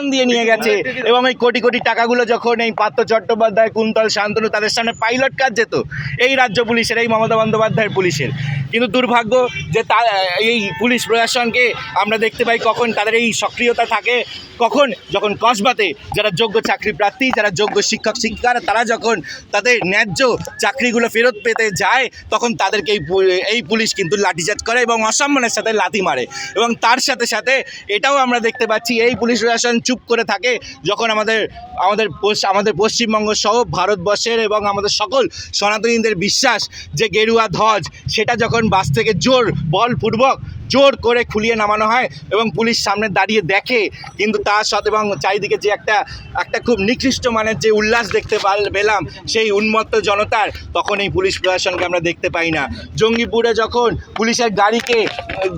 Commission দিয়ে নিয়ে গেছে। এবং এই কোটি কোটি টাকাগুলো যখন এই পার্থ চট্টোপাধ্যায় কুন্তল শান্তনু তাদের সামনে পাইলট কাজ যেত এই রাজ্য পুলিশের এই মমতা বন্দ্যোপাধ্যায়ের পুলিশের। কিন্তু দুর্ভাগ্য যে তা এই পুলিশ প্রশাসনকে আমরা দেখতে পাই কখন তাদের এই সক্রিয়তা থাকে কখন যখন কসবাতে যারা যোগ্য চাকরি প্রার্থী যারা যোগ্য শিক্ষক শিক্ষিকারা তারা যখন তাদের ন্যায্য চাকরিগুলো ফেরত পেতে যায় তখন তাদেরকে এই এই পুলিশ কিন্তু লাঠিচার্জ করে এবং অসম্মানের সাথে লাথি মারে। এবং তার সাথে সাথে এটাও আমরা দেখতে পাচ্ছি এই পুলিশ প্রশাসন চুপ করে থাকে যখন আমাদের আমাদের আমাদের পশ্চিমবঙ্গ সহ ভারতবর্ষের এবং আমাদের সকল সনাতনীদের বিশ্বাস যে গেরুয়া ধ্বজ, সেটা যখন বাস থেকে জোর, বলপূর্বক জোর করে খুলিয়ে নামানো হয় এবং পুলিশ সামনে দাঁড়িয়ে দেখে। কিন্তু তার সাথে এবং চারিদিকে যে একটা একটা খুব নিকৃষ্ট মানের যে উল্লাস দেখতে পাল- পেলাম, সেই উন্মত্ত জনতার, তখন এই পুলিশ প্রশাসনকে আমরা দেখতে পাই না। জঙ্গিপুরে যখন পুলিশের গাড়িকে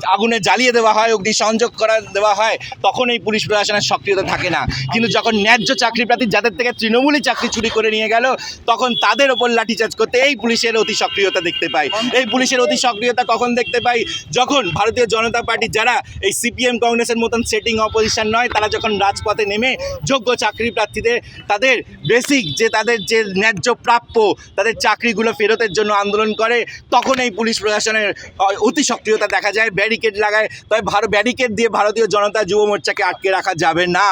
আগুনে জ্বালিয়ে দেওয়া হয়, অগ্নি সংযোগ করা দেওয়া হয়, তখন এই পুলিশ প্রশাসনের সক্রিয়তা থাকে না। কিন্তু যখন ন্যায্য চাকরি প্রার্থী, যাদের থেকে তৃণমূলই চাকরি চুরি করে নিয়ে গেল, তখন তাদের ওপর লাঠিচার্জ করতে এই পুলিশের অতি সক্রিয়তা দেখতে পাই। এই পুলিশের অতি সক্রিয়তা কখন দেখতে পাই? যখন ভারতীয় জনতা পার্টি যারা এই সিপিএম কংগ্রেসের মতন সেটিং অপোজিশন নয়, তারা যখন রাজপথে নেমে যোগ্য চাকরি প্রার্থীদের, তাদের বেসিক যে তাদের যে ন্যায্য প্রাপ্য, তাদের চাকরিগুলো ফেরতের জন্য আন্দোলন করে, তখন এই পুলিশ প্রশাসনের অতি সক্রিয়তা দেখা যায় ব্যারিকেড লাগায়। তবে ভারত ব্যারিকেড দিয়ে ভারতীয় জনতা যুব মোর্চাকে আটকে রাখা যাবে না।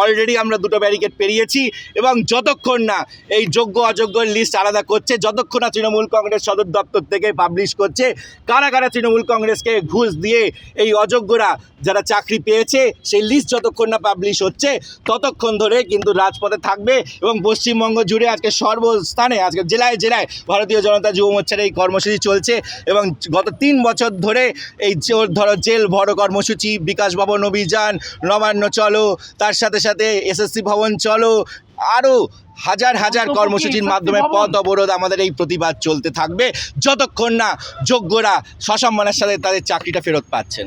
অলরেডি আমরা দুটো ব্যারিকেড পেরিয়েছি এবং যতক্ষণ না এই যোগ্য, অযোগ্যর লিস্ট আলাদা করছে, যতক্ষণ না তৃণমূল কংগ্রেস সদর দপ্তর থেকে পাবলিশ করছে, কারা কারা তৃণমূল কংগ্রেসকে ঘুষ দিয়ে এই অযোগ্যরা যারা চাকরি পেয়েছে, সেই লিস্ট যতক্ষণ না পাবলিশ হচ্ছে, ততক্ষণ ধরে কিন্তু রাজপথে থাকবে এবং পশ্চিমবঙ্গ জুড়ে আজকে সর্বস্থানে, আজকে জেলায় জেলায় ভারতীয় জনতা যুব মোর্চার এই কর্মসূচি চলছে এবং গত তিন বছর ধরে এই ধরো জেল ভরো কর্মসূচি, বিকাশ ভবন অভিযান, নবান্ন চলো, তার সাথে সাথে এসএসসি ভবন চলো আরও হাজার হাজার কর্মসূচির মাধ্যমে পথ অবরোধ আমাদের এই প্রতিবাদ চলতে থাকবে। যতক্ষণ না যোগ্যরা সসম্মানের সাথে তাদের চাকরিটা ফেরত পাচ্ছেন।